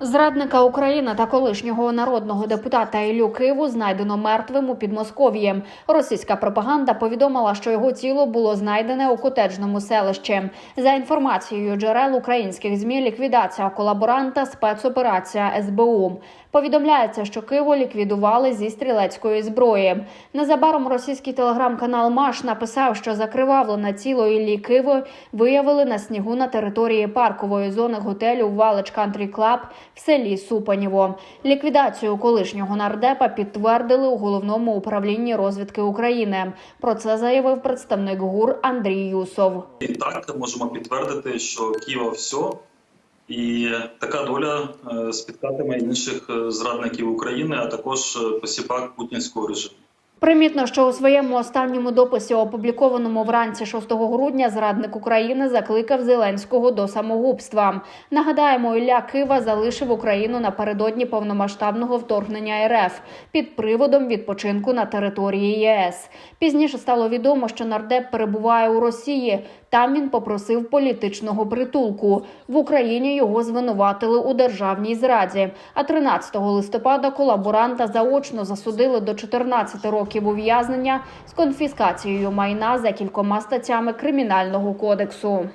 Зрадника України та колишнього народного депутата Іллю Киву знайдено мертвим у Підмосков'ї. Російська пропаганда повідомила, що його тіло було знайдене у котеджному селищі. За інформацією джерел українських змі, ліквідація колаборанта спецоперація СБУ. Повідомляється, що Киву ліквідували зі стрілецької зброї. Незабаром російський телеграм-канал Маш написав, що закривавлене тіло Іллі Киви виявили на снігу на території паркової зони готелю Валич Кантрі Клаб в селі Супанєво. Ліквідацію колишнього нардепа підтвердили у головному управлінні розвідки України. Про це заявив представник ГУР Андрій Юсов. І так можемо підтвердити, що Києва все, і така доля е, спіткатиме інших е, зрадників України, а також е, посіпак путінського режиму. Примітно, що у своєму останньому дописі, опублікованому вранці 6 грудня, зрадник України закликав Зеленського до самогубства. Нагадаємо, Ілля Кива залишив Україну напередодні повномасштабного вторгнення РФ під приводом відпочинку на території ЄС. Пізніше стало відомо, що нардеп перебуває у Росії. Там він попросив політичного притулку. В Україні його звинуватили у державній зраді. А 13 листопада колаборанта заочно засудили до 14 років ув'язнення з конфіскацією майна за кількома статтями кримінального кодексу.